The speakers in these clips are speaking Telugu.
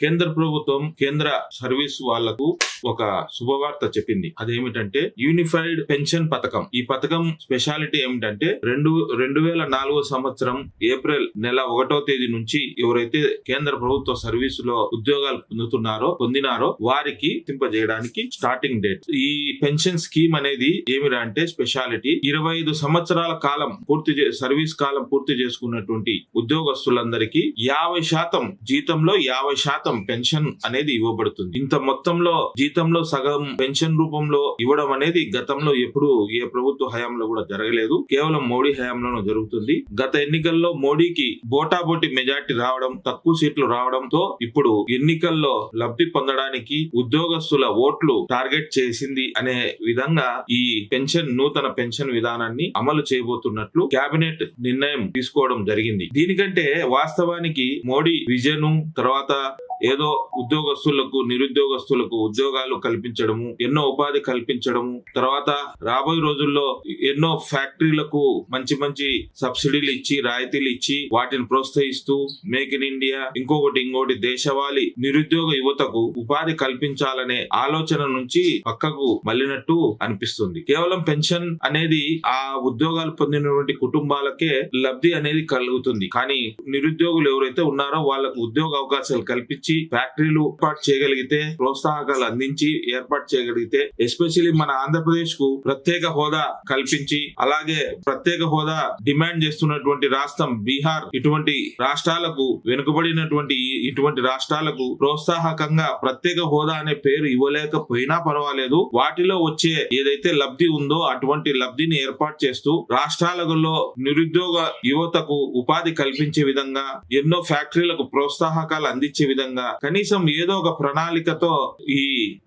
కేంద్ర ప్రభుత్వం కేంద్ర సర్వీస్ వాళ్ళకు ఒక శుభవార్త చెప్పింది. అదేమిటంటే యూనిఫైడ్ పెన్షన్ పథకం. ఈ పథకం స్పెషాలిటీ ఏమిటంటే రెండు రెండు వేల నాలుగో సంవత్సరం ఏప్రిల్ నెల ఒకటో తేదీ నుంచి ఎవరైతే కేంద్ర ప్రభుత్వ సర్వీసులో ఉద్యోగాలు పొందుతున్నారో పొందినారో వారికి వర్తింపజేయడానికి స్టార్టింగ్ డేట్ ఈ పెన్షన్ స్కీమ్ అనేది ఏమిరా అంటే స్పెషాలిటీ ఇరవై ఐదు సంవత్సరాల కాలం పూర్తి సర్వీస్ కాలం పూర్తి చేసుకున్నటువంటి ఉద్యోగస్తులందరికీ యాభై శాతం జీతంలో యాభై శాతం పెన్షన్ అనేది ఇవ్వబడుతుంది. ఇంత మొత్తంలో జీతంలో సగం పెన్షన్ రూపంలో ఇవ్వడం అనేది గతంలో ఎప్పుడు ఏ ప్రభుత్వ హయాంలో కూడా జరగలేదు. కేవలం మోడీ హయాంలోనూ జరుగుతుంది. గత ఎన్నికల్లో మోడీకి బోటాబోటి మెజార్టీ రావడం తక్కువ సీట్లు రావడంతో ఇప్పుడు ఎన్నికల్లో లబ్ధి పొందడానికి ఉద్యోగస్తుల ఓట్లు టార్గెట్ చేసింది అనే విధంగా ఈ పెన్షన్ నూతన పెన్షన్ విధానాన్ని అమలు చేయబోతున్నట్లు కేబినెట్ నిర్ణయం తీసుకోవడం జరిగింది. దీనికంటే వాస్తవానికి మోడీ విజయను తర్వాత ఏదో ఉద్యోగస్తులకు నిరుద్యోగస్తులకు ఉద్యోగాలు కల్పించడము ఎన్నో ఉపాధి కల్పించడము తర్వాత రాబోయే రోజుల్లో ఎన్నో ఫ్యాక్టరీలకు మంచి మంచి సబ్సిడీలు ఇచ్చి రాయితీలు ఇచ్చి వాటిని ప్రోత్సహిస్తూ మేక్ ఇన్ ఇండియా ఇంకొకటి ఇంకోటి దేశవాళీ నిరుద్యోగ యువతకు ఉపాధి కల్పించాలనే ఆలోచన నుంచి పక్కకు మళ్ళినట్టు అనిపిస్తుంది. కేవలం పెన్షన్ అనేది ఆ ఉద్యోగాలు పొందినటువంటి కుటుంబాలకే లబ్ధి అనేది కలుగుతుంది. కానీ నిరుద్యోగులు ఎవరైతే ఉన్నారో వాళ్ళకు ఉద్యోగ అవకాశాలు కల్పించి ఫ్యాక్టరీలు ఏర్పాటు చేయగలిగితే ప్రోత్సాహకాలు అందించి ఏర్పాటు చేయగలిగితే ఎస్పెషల్లీ మన ఆంధ్రప్రదేశ్కు ప్రత్యేక హోదా కల్పించి అలాగే ప్రత్యేక హోదా డిమాండ్ చేస్తున్నటువంటి రాష్ట్రం బీహార్ ఇటువంటి రాష్ట్రాలకు వెనుకబడినటువంటి ఇటువంటి రాష్ట్రాలకు ప్రోత్సాహకంగా ప్రత్యేక హోదా అనే పేరు ఇవ్వలేకపోయినా పర్వాలేదు. వాటిలో వచ్చే ఏదైతే లబ్ధి ఉందో అటువంటి లబ్ధిని ఏర్పాటు చేస్తూ రాష్ట్రాలలో నిరుద్యోగ యువతకు ఉపాధి కల్పించే విధంగా ఎన్నో ఫ్యాక్టరీలకు ప్రోత్సాహకాలు అందించే విధంగా కనీసం ఏదో ఒక ప్రణాళికతో ఈ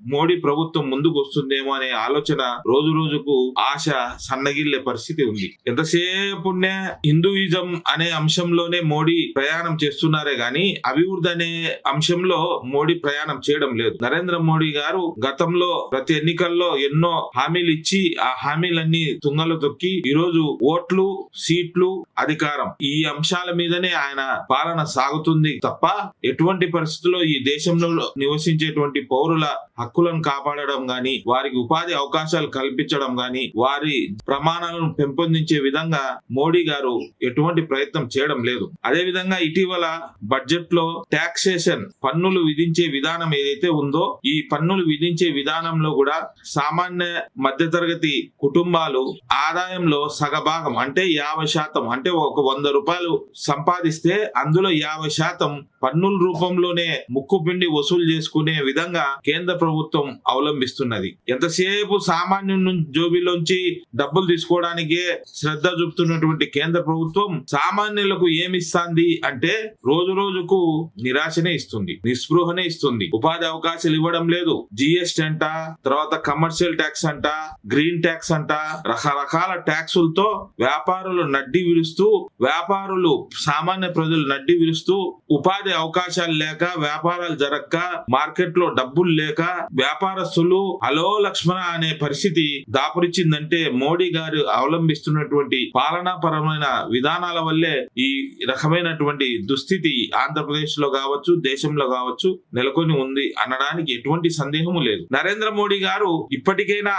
మోడీ ప్రభుత్వం ముందుకు వస్తుందేమో అనే ఆలోచన రోజు రోజుకు ఆశ సన్నగిల్లే పరిస్థితి ఉంది. ఎంతసేపునే హిందూయిజం అనే అంశంలోనే మోడీ ప్రయాణం చేస్తున్నారే గాని అభివృద్ధి అనే అంశంలో మోడీ ప్రయాణం చేయడం లేదు. నరేంద్ర మోడీ గారు గతంలో ప్రతి ఎన్నికల్లో ఎన్నో హామీలు ఇచ్చి ఆ హామీలన్నీ తుంగలు తొక్కి ఈ రోజు ఓట్లు సీట్లు అధికారం ఈ అంశాల మీదనే ఆయన పాలన సాగుతుంది తప్ప ఎటువంటి పరిస్థితి పరిస్థితుల్లో ఈ దేశంలో నివసించేటువంటి పౌరుల హక్కులను కాపాడడం గాని వారికి ఉపాధి అవకాశాలు కల్పించడం గాని వారి ప్రమాణాలను పెంపొందించే విధంగా మోడీ గారు ఎటువంటి ప్రయత్నం చేయడం లేదు. అదే విధంగా ఇటీవల బడ్జెట్లో టాక్సేషన్ పన్నులు విధించే విధానం ఏదైతే ఉందో ఈ పన్నులు విధించే విధానంలో కూడా సామాన్య మధ్యతరగతి కుటుంబాలు ఆదాయంలో సగభాగం అంటే యాభై శాతం అంటే ఒక వంద రూపాయలు సంపాదిస్తే అందులో యాభై శాతం పన్నుల రూపంలోనే ముక్కు పిండి వసూలు చేసుకునే విధంగా కేంద్ర ప్రభుత్వం అవలంబిస్తున్నది. ఎంతసేపు సామాన్యుల నుంచి జోబీలోంచి డబ్బులు తీసుకోవడానికే శ్రద్ధ చూపుతున్నటువంటి కేంద్ర ప్రభుత్వం సామాన్యులకు ఏమిస్తాంది అంటే రోజు రోజుకు నిరాశనే ఇస్తుంది నిస్పృహనే ఇస్తుంది. ఉపాధి అవకాశాలు ఇవ్వడం లేదు. జిఎస్టీ అంట తర్వాత కమర్షియల్ ట్యాక్స్ అంట గ్రీన్ ట్యాక్స్ అంట రకరకాల ట్యాక్సులతో వ్యాపారులు నడ్డి విరుస్తూ వ్యాపారులు సామాన్య ప్రజలు నడ్డి విరుస్తూ ఉపాధి అవకాశాలు లేక వ్యాపారాలు జరగక మార్కెట్లో డబ్బులు లేక వ్యాపారస్తులు హలో లక్ష్మణ అనే పరిస్థితి దాపురిచ్చిందంటే మోడీ గారు అవలంబిస్తున్నటువంటి పాలనాపరమైన విధానాల వల్లే ఈ రకమైనటువంటి దుస్థితి ఆంధ్రప్రదేశ్లో కావచ్చు దేశంలో కావచ్చు నెలకొని ఉంది అనడానికి ఎటువంటి సందేహము లేదు. నరేంద్ర మోడీ గారు ఇప్పటికైనా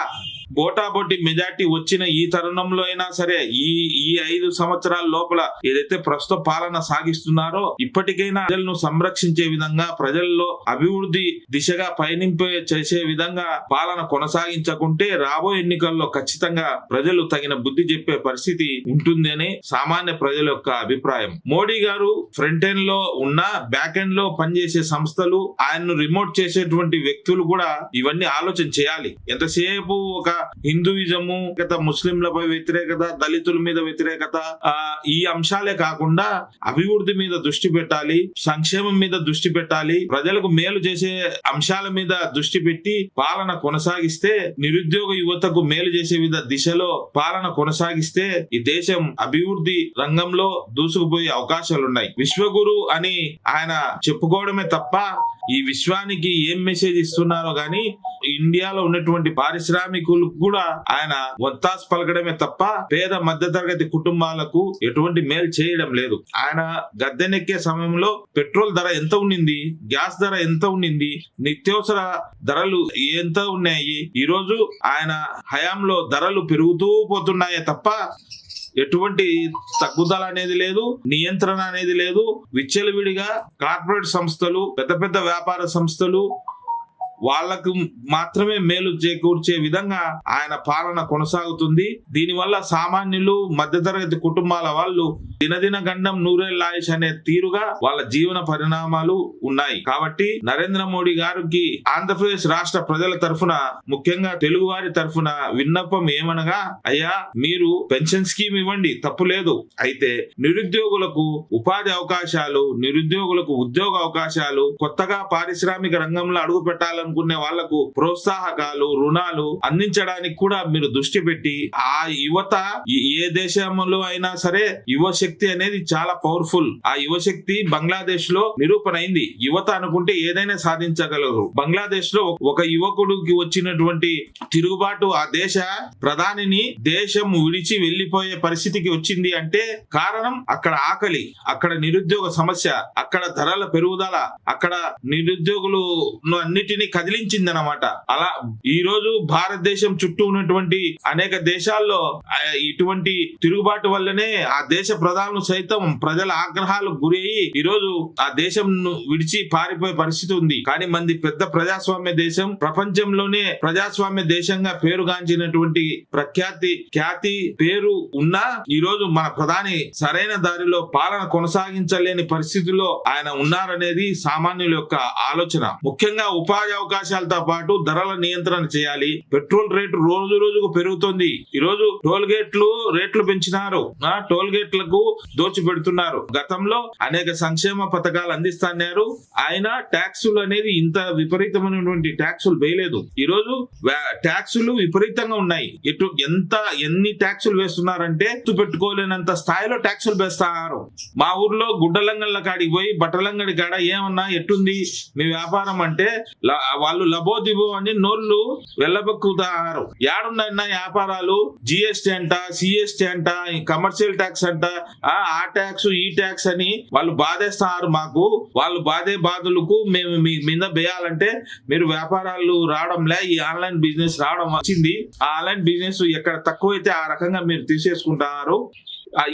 బోటాబోటి మెజార్టీ వచ్చిన ఈ తరుణంలో అయినా సరే ఈ ఈ ఐదు సంవత్సరాల లోపల ఏదైతే ప్రస్తుత పాలన సాగిస్తున్నారో ఇప్పటికైనా ప్రజలను సంరక్షించే విధంగా ప్రజల్లో అభివృద్ధి దిశగా పయనింపే చేసే విధంగా పాలన కొనసాగించకుంటే రాబోయే ఎన్నికల్లో ఖచ్చితంగా ప్రజలు తగిన బుద్ధి చెప్పే పరిస్థితి ఉంటుందని సామాన్య ప్రజల యొక్క అభిప్రాయం. మోడీ గారు ఫ్రంట్ ఎండ్లో ఉన్న బ్యాక్ ఎండ్లో పనిచేసే సంస్థలు ఆయన్ను రిమోట్ చేసేటువంటి వ్యక్తులు కూడా ఇవన్నీ ఆలోచన చేయాలి. ఎంతసేపు ఒక హిందూయిజము గత ముస్లింలపై వ్యతిరేకత దళితుల మీద వ్యతిరేకత ఆ, ఈ అంశాలే కాకుండా అభివృద్ధి మీద దృష్టి పెట్టాలి సంక్షేమం మీద దృష్టి పెట్టాలి ప్రజలకు మేలు చేసే అంశాల మీద దృష్టి పెట్టి పాలన కొనసాగిస్తే నిరుద్యోగ యువతకు మేలు చేసే విధ దిశలో పాలన కొనసాగిస్తే ఈ దేశం అభివృద్ధి రంగంలో దూసుకుపోయే అవకాశాలున్నాయి. విశ్వగురు అని ఆయన చెప్పుకోవడమే తప్ప ఈ విశ్వానికి ఏం మెసేజ్ ఇస్తున్నారో గాని ఇండియాలో ఉన్నటువంటి పారిశ్రామికులు కూడా ఆయన వంతాస్ పలకడమే తప్ప పేద మధ్యతరగతి కుటుంబాలకు ఎటువంటి మేలు చేయడం లేదు. ఆయన గద్దెనెక్కే సమయంలో పెట్రోల్ ధర ఎంత ఉండింది గ్యాస్ ధర ఎంత ఉండింది నిత్యావసర ధరలు ఎంత ఉన్నాయి ఈ రోజు ఆయన హయాంలో ధరలు పెరుగుతూ పోతున్నాయే తప్ప ఎటువంటి తగ్గుదల అనేది లేదు నియంత్రణ అనేది లేదు. విచ్చలవిడిగా కార్పొరేట్ సంస్థలు పెద్ద పెద్ద వ్యాపార సంస్థలు వాళ్ళకు మాత్రమే మేలు చేకూర్చే విధంగా ఆయన పాలన కొనసాగుతుంది. దీనివల్ల సామాన్యులు మధ్యతరగతి కుటుంబాల వాళ్ళు దినదిన గండం నూరేళ్ళాయుష్ అనే తీరుగా వాళ్ళ జీవన పరిణామాలు ఉన్నాయి. కాబట్టి నరేంద్ర మోడీ గారికి ఆంధ్రప్రదేశ్ రాష్ట్ర ప్రజల తరఫున ముఖ్యంగా తెలుగు వారి తరఫున విన్నపం ఏమనగా అయ్యా మీరు పెన్షన్ స్కీమ్ ఇవ్వండి తప్పు లేదు. అయితే నిరుద్యోగులకు ఉపాధి అవకాశాలు నిరుద్యోగులకు ఉద్యోగ అవకాశాలు కొత్తగా పారిశ్రామిక రంగంలో అడుగు పెట్టాలనుకునే వాళ్ళకు ప్రోత్సాహకాలు రుణాలు అందించడానికి కూడా మీరు దృష్టి పెట్టి ఆ యువత ఏ దేశంలో అయినా సరే యువశక్తి అనేది చాలా పవర్ఫుల్ ఆ యువశక్తి బంగ్లాదేశ్లో నిరూపణ అయింది. యువత అనుకుంటే ఏదైనా సాధించగలరు. బంగ్లాదేశ్లో ఒక యువకుడికి వచ్చినటువంటి తిరుగుబాటు ఆ దేశ ప్రధానిని దేశం విడిచి వెళ్ళిపోయే పరిస్థితికి వచ్చింది అంటే కారణం అక్కడ ఆకలి అక్కడ నిరుద్యోగ సమస్య అక్కడ ధరల పెరుగుదల అక్కడ నిరుద్యోగులు అన్నిటినీ కదిలించింది అనమాట అలా ఈ రోజు భారతదేశం చుట్టూ ఉన్నటువంటి అనేక దేశాల్లో ఇటువంటి తిరుగుబాటు వల్లనే ఆ దేశ ప్రధానులు సైతం ప్రజల ఆగ్రహాలకు గురి అయ్యి ఈ రోజు ఆ దేశం విడిచి పారిపోయే పరిస్థితి ఉంది. కానీ మంది పెద్ద ప్రజాస్వామ్య దేశం ప్రపంచంలోనే ప్రజాస్వామ్య దేశంగా పేరుగాంచినటువంటి ప్రఖ్యాతి ఖ్యాతి పేరు ఉన్నా ఈ రోజు మన ప్రధాని సరైన దారిలో పాలన కొనసాగించలేని పరిస్థితిలో ఆయన ఉన్నారనేది సామాన్యుల యొక్క ఆలోచన. ముఖ్యంగా ఉపాధి అవకాశాలతో పాటు ధరల నియంత్రణ చేయాలి. పెట్రోల్ రేటు రోజు రోజుకు పెరుగుతుంది. ఈ రోజు టోల్ గేట్లు రేట్లు పెంచినారు. టోల్ గేట్లకు దోచి పెడుతున్నారు. గతంలో అనేక సంక్షేమ పథకాలు అందిస్తున్నారు. ఆయన ట్యాక్సులు అనేది ఇంత విపరీతమైనటువంటి ట్యాక్సులు వేయలేదు. ఈ రోజు ట్యాక్సులు విపరీతంగా ఉన్నాయి. ఎటు ఎంత ఎన్ని ట్యాక్సులు వేస్తున్నారంటే పెట్టుకోలేనంత స్థాయిలో ట్యాక్సులు వేస్తున్నారు. మా ఊర్లో గుడ్డలంగళ్ళ కాడికి పోయి బట్టలంగడి కాడ ఏమన్నా ఎట్టుంది? మీ వ్యాపారం అంటే వాళ్ళు లబోదిబో అని నోళ్ళు వెళ్ళబక్కుతారు ఏడున్నాయన్న వ్యాపారాలు? జిఎస్టీ అంట సిఎస్టీ అంట కమర్షియల్ ట్యాక్స్ అంట ఆ ట్యాక్స్ ఈ ట్యాక్స్ అని వాళ్ళు బాధేస్తారు మాకు. వాళ్ళు బాధే బాధలకు మేము మీ మీద వేయాలంటే మీరు వ్యాపారాలు రావడంలే ఈ ఆన్లైన్ బిజినెస్ రావడం వచ్చింది. ఆ ఆన్లైన్ బిజినెస్ ఎక్కడ తక్కువైతే ఆ రకంగా మీరు తీసేసుకుంటారు.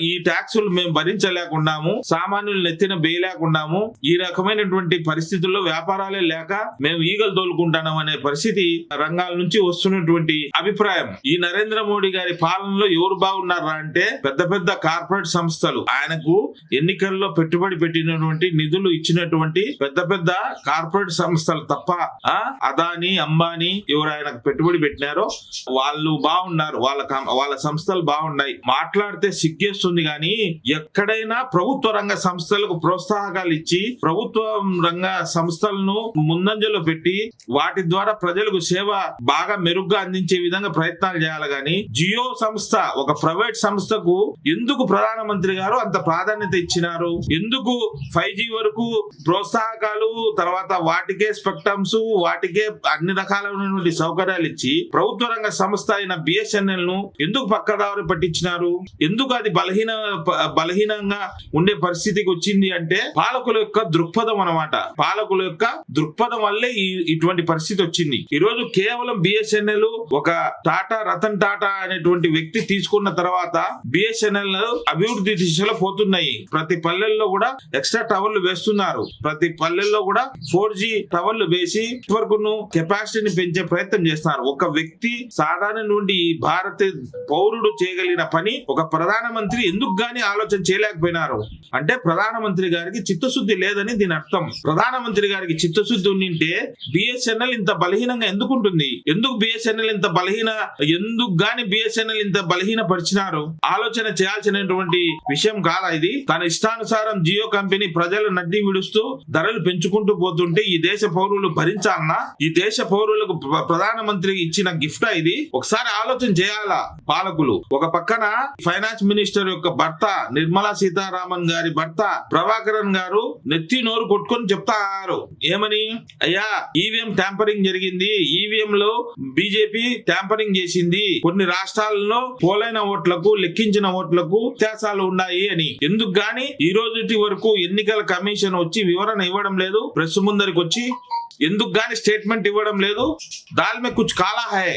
ఈ ట్యాక్సులు మేము భరించలేకున్నాము సామాన్యులు నెత్తిన వేయలేకున్నాము ఈ రకమైనటువంటి పరిస్థితుల్లో వ్యాపారాలే లేక మేము ఈగలు తోలుకుంటున్నాం అనే పరిస్థితి రంగాల నుంచి వస్తున్నటువంటి అభిప్రాయం. ఈ నరేంద్ర మోడీ గారి పాలనలో ఎవరు బాగున్నారా అంటే పెద్ద పెద్ద కార్పొరేట్ సంస్థలు. ఆయనకు ఎన్నికల్లో పెట్టుబడి పెట్టినటువంటి నిధులు ఇచ్చినటువంటి పెద్ద పెద్ద కార్పొరేట్ సంస్థలు తప్ప ఆ అదాని అంబానీ ఎవరు ఆయనకు పెట్టుబడి పెట్టినారో వాళ్ళు బాగున్నారు. వాళ్ళ వాళ్ళ సంస్థలు బాగున్నాయి. మాట్లాడితే సిగ్గేస్తుంది కానీ ఎక్కడైనా ప్రభుత్వ రంగ సంస్థలకు ప్రోత్సాహకాలు ఇచ్చి ప్రభుత్వ రంగ సంస్థలను ముందంజలో పెట్టి వాటి ద్వారా ప్రజలకు సేవ బాగా మెరుగ్గా అందించే విధంగా ప్రయత్నాలు చేయాలి కానీ జియో సంస్థ ఒక ప్రైవేట్ సంస్థకు ఎందుకు ప్రధానమంత్రి గారు అంత ప్రాధాన్యత ఇచ్చినారు? ఎందుకు ఫైవ్ వరకు ప్రోత్సాహకాలు తర్వాత వాటికే స్పెక్టమ్స్ వాటికే అన్ని రకాలైనటువంటి సౌకర్యాలు ఇచ్చి ప్రభుత్వ రంగ సంస్థ అయిన బిఎస్ఎన్ఎల్ను ఎందుకు పక్కదారి పట్టించినారు? ఎందుకు అది బలహీన బలహీనంగా ఉండే పరిస్థితికి వచ్చింది అంటే పాలకుల యొక్క దృక్పథం అన్నమాట. పాలకుల యొక్క దృక్పథం వల్లే ఈ ఇటువంటి పరిస్థితి వచ్చింది. ఈ రోజు కేవలం బిఎస్ఎన్ఎల్ ఒక టాటా రతన్ టాటా అనేటువంటి వ్యక్తి తీసుకున్న తర్వాత బిఎస్ఎన్ఎల్ అభివృద్ధి దిశలో పోతున్నాయి. ప్రతి పల్లెల్లో కూడా ఎక్స్ట్రా టవర్లు వేస్తున్నారు. ప్రతి పల్లెల్లో కూడా ఫోర్ జీ టవర్లు వేసి నెట్వర్క్ను కెపాసిటీని పెంచే ప్రయత్నం చేస్తున్నారు. ఒక వ్యక్తి సాధారణ నుండి ఈ భారత పౌరుడు చేయగలిగిన పని ఒక ప్రధానమంత్రి ఎందుకు గాని ఆలోచన చేయలేకపోయినారు? అంటే ప్రధానమంత్రి గారికి చిత్తశుద్ధి లేదని దీని అర్థం. ప్రధానమంత్రి గారికి చిత్తశుద్ధి ఉండింటే బిఎస్ఎన్ఎల్ ఇంత బలహీనంగా ఎందుకు ఉంటుంది? ఎందుకు బిఎస్ఎన్ఎల్ ఇంత బలహీన ఎందుకు గాని బిఎస్ఎన్ఎల్ ఇంత బలహీన పరిచినారు ఆలోచన చేయాల్సినటువంటి విషయం కాదా ఇది? తన ఇష్టానుసారం జియో కంపెనీ ప్రజలు నడ్డి విడుస్తూ ధరలు పెంచుకుంటూ పోతుంటే ఈ దేశ పౌరులు భరించాలన్నా ఈ దేశ పౌరులకు ప్రధానమంత్రి ఇచ్చిన గిఫ్ట్ ఇది? ఒకసారి ఆలోచన చేయాలా పాలకులు? ఒక పక్కన ఫైనాన్స్ మినిస్టర్ మినిస్టర్ యొక్క భర్త నిర్మలా సీతారామన్ గారి భర్త ప్రభాకరన్ గారు నెత్తి నోరు కొట్టుకొని చెప్తారు. ఏమని? అయ్యా ఈవీఎం ట్యాంపరింగ్ జరిగింది. ఈవీఎం లో బీజేపీ ట్యాంపరింగ్ చేసింది. కొన్ని రాష్ట్రాలలో పోలైన ఓట్లకు లెక్కించిన ఓట్లకు వ్యత్యాసాలు ఉన్నాయి అని. ఎందుకు గాని? ఈ రోజుటి వరకు ఎన్నికల కమిషన్ వచ్చి వివరణ ఇవ్వడం లేదు. ప్రెస్ ముందరికి వచ్చి ఎందుకు గాని స్టేట్మెంట్ ఇవ్వడం లేదు. దాల్మే కుచ్ కాలా హై.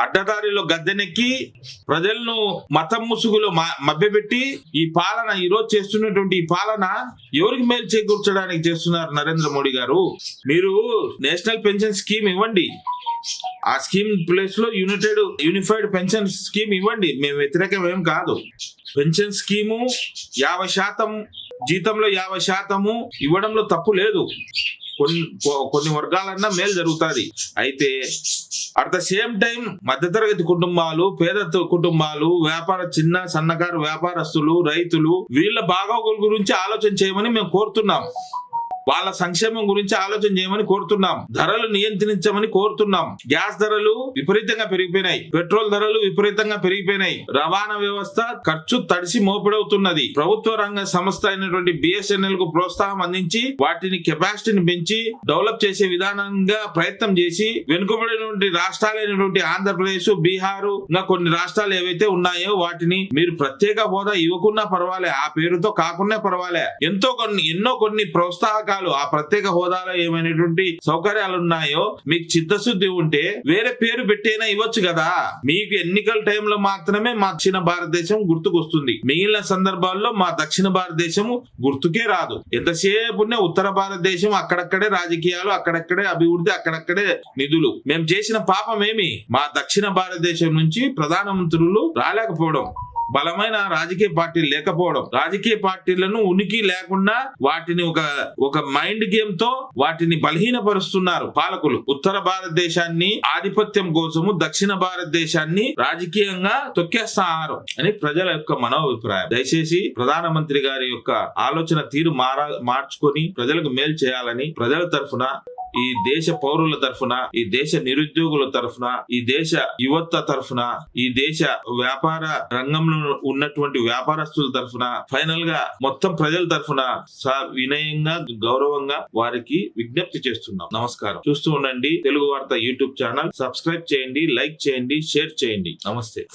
అడ్డదారిలో గద్దెనెక్కి ప్రజలను మతం ముసుగులో మ- మభ్యపెట్టి ఈ పాలన ఈ రోజు చేస్తున్నటువంటి ఈ పాలన ఎవరికి మేలు చేకూర్చడానికి చేస్తున్నారు నరేంద్ర మోడీ గారు? మీరు నేషనల్ పెన్షన్ స్కీమ్ ఇవ్వండి. ఆ స్కీమ్ ప్లేస్లో యునైటెడ్ యూనిఫైడ్ పెన్షన్ స్కీమ్ ఇవ్వండి. మేము వ్యతిరేకం ఏం కాదు. పెన్షన్ స్కీము యాభై శాతం జీతంలో యాభై శాతము ఇవ్వడంలో తప్పు లేదు. కొన్ని కొన్ని వర్గాలన్నా మేలు జరుగుతుంది. అయితే అట్ ద సేమ్ టైం మధ్యతరగతి కుటుంబాలు పేద కుటుంబాలు వ్యాపార చిన్న సన్నకారు వ్యాపారస్తులు రైతులు వీళ్ళ బాగోగుల గురించి ఆలోచన చేయమని మేము కోరుతున్నాం. వాళ్ళ సంక్షేమం గురించి ఆలోచన చేయమని కోరుతున్నాం. ధరలు నియంత్రించమని కోరుతున్నాం. గ్యాస్ ధరలు విపరీతంగా పెరిగిపోయినాయి. పెట్రోల్ ధరలు విపరీతంగా పెరిగిపోయినాయి. రవాణా వ్యవస్థ ఖర్చు తడిసి మోపిడవుతున్నది. ప్రభుత్వ రంగ సంస్థ అయినటువంటి బిఎస్ఎన్ఎల్కు ప్రోత్సాహం అందించి వాటిని కెపాసిటీని పెంచి డెవలప్ చేసే విధానంగా ప్రయత్నం చేసి వెనుకబడినటువంటి రాష్ట్రాలైనటువంటి ఆంధ్రప్రదేశ్ బీహార్ ఇంకా కొన్ని రాష్ట్రాలు ఏవైతే ఉన్నాయో వాటిని మీరు ప్రత్యేక హోదా ఇవ్వకున్నా పర్వాలే. ఆ పేరుతో కాకుండా పర్వాలే. ఎంతో కొన్ని ఎన్నో కొన్ని రకాలు ఆ ప్రత్యేక హోదాలో ఏమైనటువంటి సౌకర్యాలు ఉన్నాయో మీకు చిత్తశుద్ధి ఉంటే వేరే పేరు పెట్టైనా ఇవ్వచ్చు కదా. మీకు ఎన్నికల టైంలో మాత్రమే మా దక్షిణ భారతదేశం గుర్తుకొస్తుంది. మిగిలిన సందర్భాల్లో మా దక్షిణ భారతదేశం గుర్తుకే రాదు. ఎంతసేపునే ఉత్తర భారతదేశం అక్కడక్కడే రాజకీయాలు అక్కడక్కడే అభివృద్ధి అక్కడక్కడే నిధులు. మేము చేసిన పాపం ఏమి మా దక్షిణ భారతదేశం నుంచి ప్రధానమంత్రులు రాలేకపోవడం. బలమైన రాజకీయ పార్టీలు లేకపోవడం. రాజకీయ పార్టీలను ఉనికి లేకుండా వాటిని ఒక ఒక మైండ్ గేమ్తో వాటిని బలహీనపరుస్తున్నారు పాలకులు. ఉత్తర భారతదేశాన్ని ఆధిపత్యం కోసము దక్షిణ భారతదేశాన్ని రాజకీయంగా తొక్కేస్తారు అని ప్రజల యొక్క మనోభిప్రాయం. దయచేసి ప్రధానమంత్రి గారి యొక్క ఆలోచన తీరు మారా మార్చుకొని ప్రజలకు మేలు చేయాలని ప్రజల తరఫున ఈ దేశ పౌరుల తరఫున ఈ దేశ నిరుద్యోగుల తరఫున ఈ దేశ యువత తరఫున ఈ దేశ వ్యాపార రంగంలో ఉన్నటువంటి వ్యాపారస్తుల తరఫున ఫైనల్గా మొత్తం ప్రజల తరఫున స- వినయంగా గౌరవంగా వారికి విజ్ఞప్తి చేస్తున్నాం. నమస్కారం. చూస్తూ ఉండండి Telugu Vartha YouTube channel. Subscribe చేయండి లైక్ చేయండి షేర్ చేయండి. నమస్తే.